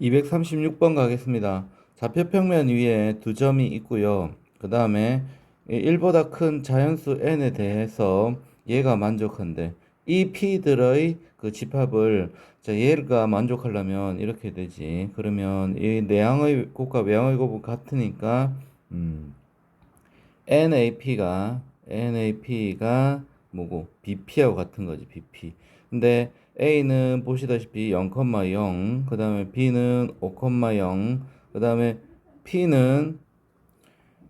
236번 가겠습니다. 좌표평면 위에 두 점이 있고요. 그 다음에 1보다 큰 자연수 n에 대해서 얘가 만족한데 이 p들의 그 집합을 자 얘가 만족하려면 이렇게 되지. 그러면 이 내항의 곱과 외항의 곱은 같으니까 음, NAP가 NAP가 뭐고 BP하고 같은 거지 BP. 근데 A는 보시다시피 0,0, 그 다음에 B는 5,0, 그 다음에 P는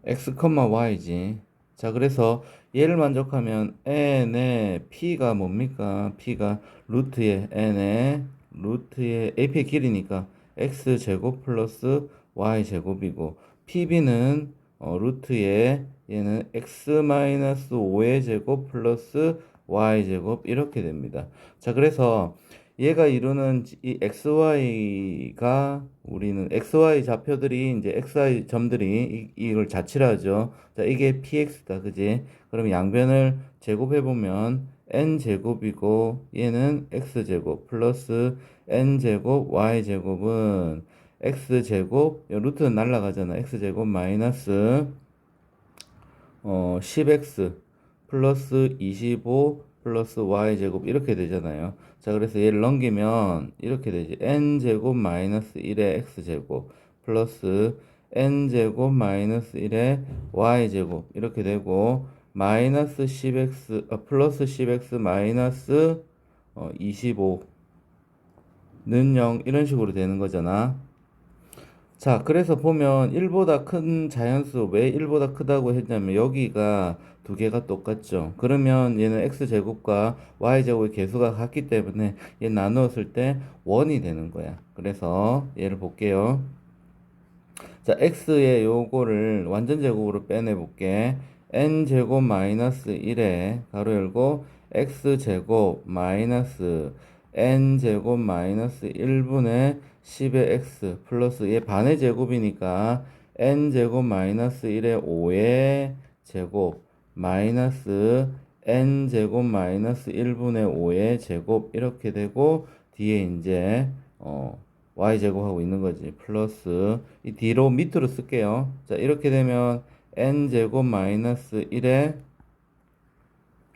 X, Y지. 자, 그래서 얘를 만족하면 n의 P가 뭡니까? P가 루트의 n의 루트의 AP의 길이니까 X 제곱 플러스 Y 제곱이고 PB는 어, 루트의 얘는 X 마이너스 5의 제곱 플러스 y제곱 이렇게 됩니다. 자, 그래서 얘가 이루는 이 xy가 우리는 xy 좌표들이 이제 xy 점들이 이, 이걸 자취하죠. 자, 이게 px다. 그지? 그럼 양변을 제곱해 보면 n 제곱이고 얘는 x 제곱 플러스 n 제곱 y 제곱은 x 제곱 루트는 날라가잖아. x 제곱 마이너스 어 10x 플러스 25 플러스 y제곱 이렇게 되잖아요. 자, 그래서 얘를 넘기면 이렇게 되지. n제곱 마이너스 1의 x제곱 플러스 n제곱 마이너스 1의 y제곱 이렇게 되고 마이너스 10x 어, 플러스 10x 마이너스 어, 25는 0 이런 식으로 되는 거잖아. 자, 그래서 보면 1보다 큰 자연수 왜 1보다 크다고 했냐면 여기가 두 개가 똑같죠. 그러면 얘는 x제곱과 y제곱의 개수가 같기 때문에 얘 나누었을 때 원이 되는 거야. 그래서 얘를 볼게요. 자, x의 요거를 완전 제곱으로 빼내 볼게. n제곱 마이너스 1에 가로 열고 x제곱 마이너스 n제곱 마이너스 1분의 10의 x 플러스 얘 반의 제곱이니까 n제곱 마이너스 1의 5의 제곱 마이너스 n제곱 마이너스 1분의 5의 제곱 이렇게 되고 뒤에 이제 어 y제곱하고 있는 거지. 플러스 이 뒤로 밑으로 쓸게요. 자 이렇게 되면 n제곱 마이너스 1의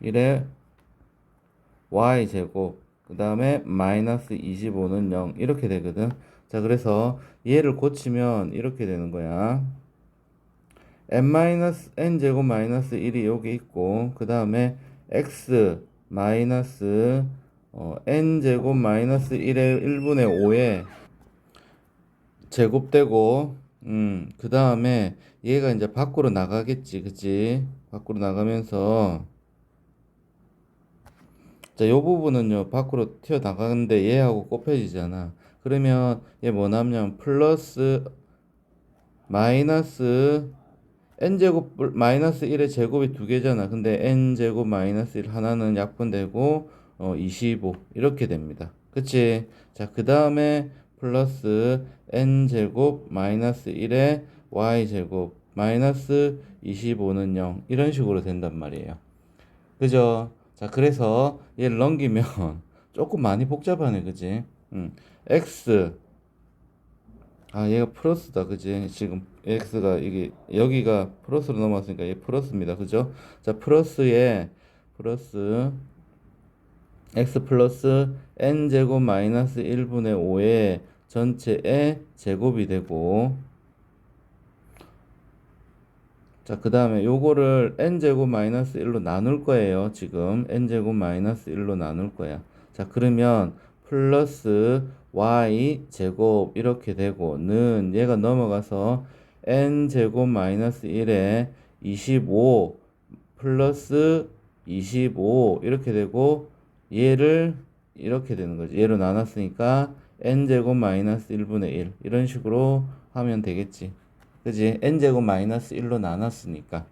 1의 y제곱 그 다음에 마이너스 25는 0 이렇게 되거든. 자 그래서 얘를 고치면 이렇게 되는 거야. n 마이너스 n 제곱 마이너스 1이 여기 있고 그 다음에 x 마이너스 어, n 제곱 마이너스 1의 1분의 5에 제곱되고 음, 그 다음에 얘가 이제 밖으로 나가겠지 그치? 밖으로 나가면서 자, 요 부분은요, 밖으로 튀어나가는데 얘하고 곱해지잖아. 그러면 얘 뭐냐면, 플러스, 마이너스, n제곱, 마이너스 1의 제곱이 두 개잖아. 근데 n제곱 마이너스 1 하나는 약분되고, 어, 25. 이렇게 됩니다. 그치? 자, 그 다음에 플러스 n제곱 마이너스 1의 y제곱 마이너스 25는 0. 이런 식으로 된단 말이에요. 그죠? 자, 그래서 얘를 넘기면 조금 많이 복잡하네, 그지? 음, x. 아, 얘가 플러스다, 그지? 지금 x가 이게 여기가 플러스로 넘어왔으니까 얘 플러스입니다, 그죠? 자, 플러스에 플러스 x 플러스 n 제곱 마이너스 1분의 5의 전체의 제곱이 되고 자, 그 다음에 요거를 n제곱 마이너스 1로 나눌 거예요. 지금 n제곱 마이너스 1로 나눌 거야. 자, 그러면 플러스 y 제곱 이렇게 되고 는 얘가 넘어가서 n제곱 마이너스 1에 25 플러스 25 이렇게 되고 얘를 이렇게 되는 거지. 얘로 나눴으니까 n제곱 마이너스 1분의 1 이런 식으로 하면 되겠지. 그지? n제곱 마이너스 1로 나눴으니까.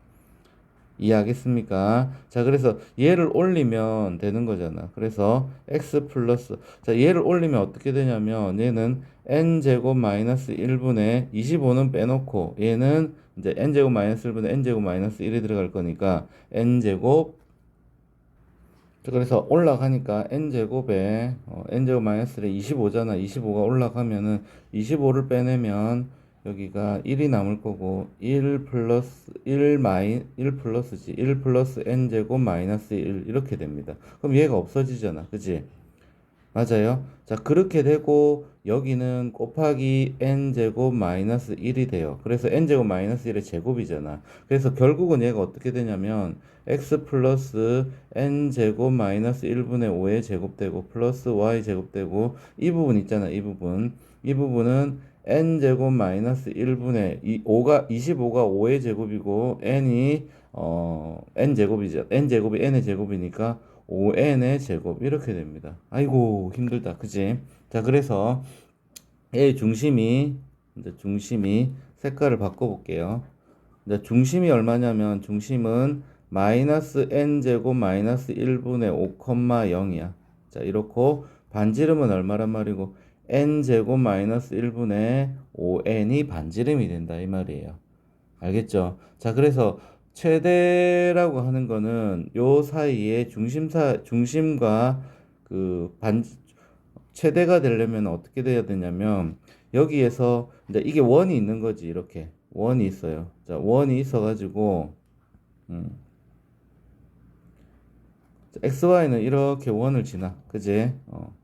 이해하겠습니까? 자, 그래서 얘를 올리면 되는 거잖아. 그래서 x 플러스, 자, 얘를 올리면 어떻게 되냐면 얘는 n제곱 마이너스 1분의 25는 빼놓고 얘는 이제 n제곱 마이너스 1분의 n제곱 마이너스 1이 들어갈 거니까 n제곱 자, 그래서 올라가니까 n제곱에 어, n제곱 마이너스 25잖아. 25가 올라가면은 25를 빼내면 여기가 1이 남을 거고 1 플러스 1 마이 1 플러스지. 1 플러스 n제곱 마이너스 1 이렇게 됩니다. 그럼 얘가 없어지잖아. 그지? 맞아요. 자, 그렇게 되고 여기는 곱하기 n제곱 마이너스 1이 돼요. 그래서 n제곱 마이너스 1의 제곱이잖아. 그래서 결국은 얘가 어떻게 되냐면 x 플러스 n제곱 마이너스 1분의 5의 제곱되고 플러스 y 제곱되고 이 부분 있잖아. 이 부분. 이 부분은 n제곱 마이너스 1분의 이 5가 25가 5의 제곱이고 n이 어 n제곱이죠. n제곱이 n의 제곱이니까 5n의 제곱 이렇게 됩니다. 아이고 힘들다. 그지? 자, 그래서 A 중심이 이제 중심이 색깔을 바꿔 볼게요. 이제 중심이 얼마냐면 중심은 마이너스 n 제곱 마이너스 1분의 5,0이야. 자, 이렇고 반지름은 얼마란 말이고 n 제곱 마이너스 1분의 5n이 반지름이 된다 이 말이에요. 알겠죠? 자, 그래서 최대라고 하는 거는 요 사이에 중심사 중심과 그 반 최대가 되려면 어떻게 돼야 되냐면 여기에서 이제 이게 원이 있는 거지 이렇게 원이 있어요. 자, 원이 있어 가지고 음. 자, XY는 이렇게 원을 지나. 그지? 어.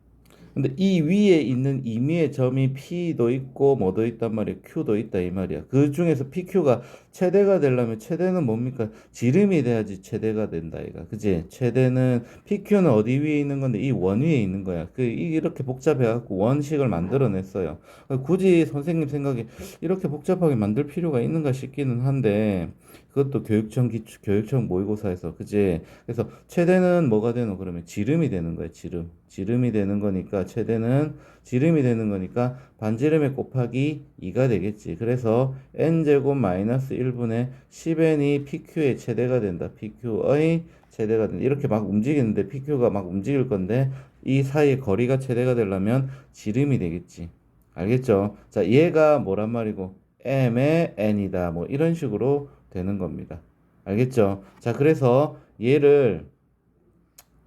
근데 이 위에 있는 임의의 점이 P도 있고 뭐도 있단 말이야. Q도 있다 이 말이야. 그 중에서 PQ가 최대가 되려면 최대는 뭡니까? 지름이 돼야지 최대가 된다 이가. 그지? 최대는 PQ는 어디 위에 있는 건데 이 원 위에 있는 거야. 그 이렇게 복잡해 갖고 원식을 만들어 냈어요. 굳이 선생님 생각에 이렇게 복잡하게 만들 필요가 있는가 싶기는 한데 그것도 교육청 기초 교육청 모의고사에서 그지? 그래서 최대는 뭐가 되노 그러면 지름이 되는 거야. 지름. 지름이 되는 거니까 최대는 지름이 되는 거니까 반지름의 곱하기 2가 되겠지. 그래서 n제곱 마이너스 1분의 10n이 PQ의 최대가 된다. PQ의 최대가 된다. 이렇게 막 움직이는데 PQ가 막 움직일 건데 이 사이의 거리가 최대가 되려면 지름이 되겠지. 알겠죠? 자, 얘가 뭐란 말이고 m의 n이다. 뭐 이런 식으로 되는 겁니다. 알겠죠? 자, 그래서 얘를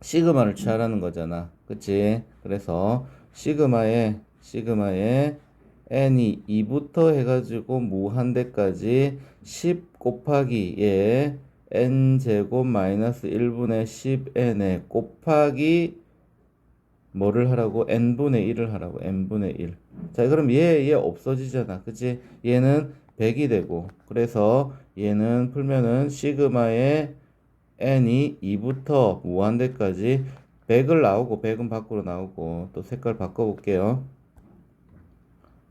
시그마를 취하라는 거잖아. 그치? 그래서 시그마에 시그마에 n이 2부터 해가지고 무한대까지 10 곱하기 에 n 제곱 마이너스 1분의 10n에 곱하기 뭐를 하라고 n분의 1을 하라고 n분의 1. 자, 그럼 얘 얘 없어지잖아. 그치? 얘는 100이 되고 그래서 얘는 풀면은 시그마의 n이 2부터 무한대까지 100을 나오고 100은 밖으로 나오고 또 색깔 바꿔볼게요.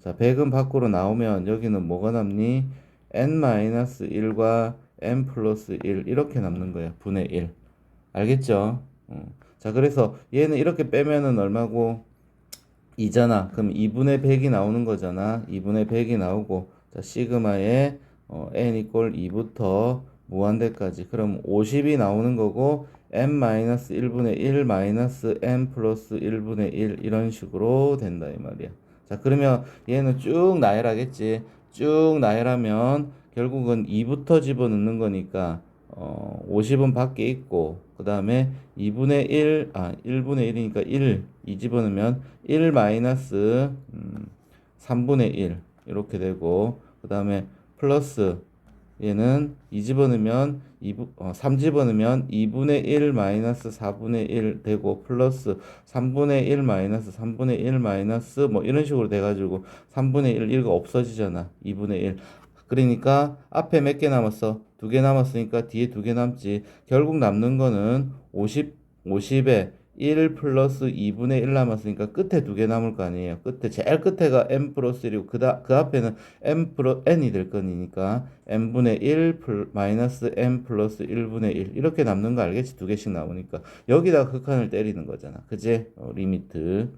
자, 100은 밖으로 나오면 여기는 뭐가 남니? n-1과 n 플러스 1 이렇게 남는 거야. 분의 1. 알겠죠? 어. 자, 그래서 얘는 이렇게 빼면은 얼마고? 2잖아. 그럼 2분의 100이 나오는 거잖아. 2분의 100이 나오고 자, 시그마에 어, n 이꼴 2부터 무한대까지. 그럼 50이 나오는 거고 n-1분의 1 마이너스 n 플러스 1분의 1 이런 식으로 된다 이 말이야. 자, 그러면 얘는 쭉 나열하겠지. 쭉 나열하면 결국은 2부터 집어넣는 거니까 어, 50은 밖에 있고 그 다음에 2분의 1, 아 1분의 1이니까 1, 2 집어넣으면 1 마이너스 음, 3분의 1 이렇게 되고 그 다음에 플러스 얘는 2 집어넣으면 2, 어, 3 집어넣으면 2분의 1 마이너스 4분의 1 되고 플러스 3분의 1 마이너스 3분의 1 마이너스 뭐 이런 식으로 돼가지고 3분의 1 1가 없어지잖아 2분의 1 그러니까 앞에 몇 개 남았어? 두 개 남았으니까 뒤에 두 개 남지 결국 남는 거는 50 50에 1 플러스 2분의 1 남았으니까 끝에 두 개 남을 거 아니에요. 끝에 제일 끝에가 m 플러스 1이고 그, 다, 그 앞에는 m 플러 n이 될 거니까 n분의 1 플, 마이너스 m 플러스 1분의 1 이렇게 남는 거 알겠지? 두 개씩 나오니까 여기다 극한을 때리는 거잖아. 그지? 어, 리미트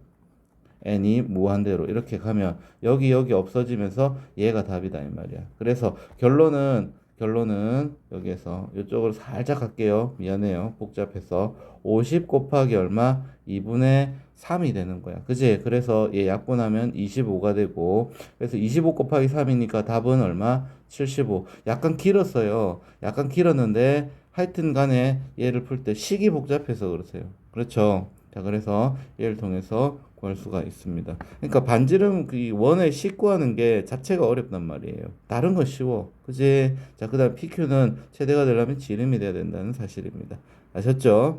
n이 무한대로 이렇게 가면 여기 여기 없어지면서 얘가 답이다 이 말이야. 그래서 결론은 결론은 여기에서 이쪽으로 살짝 갈게요. 미안해요. 복잡해서 50 곱하기 얼마? 2분의 3이 되는 거야. 그지? 그래서 얘 약분하면 25가 되고 그래서 25 곱하기 3이니까 답은 얼마? 75. 약간 길었어요. 약간 길었는데 하여튼 간에 얘를 풀 때 식이 복잡해서 그러세요. 그렇죠. 자, 그래서 얘를 통해서 구할 수가 있습니다. 그러니까 반지름 그 원의 식 구하는 게 자체가 어렵단 말이에요. 다른 건 쉬워. 그지? 자, 그 다음 PQ는 최대가 되려면 지름이 돼야 된다는 사실입니다. 아셨죠?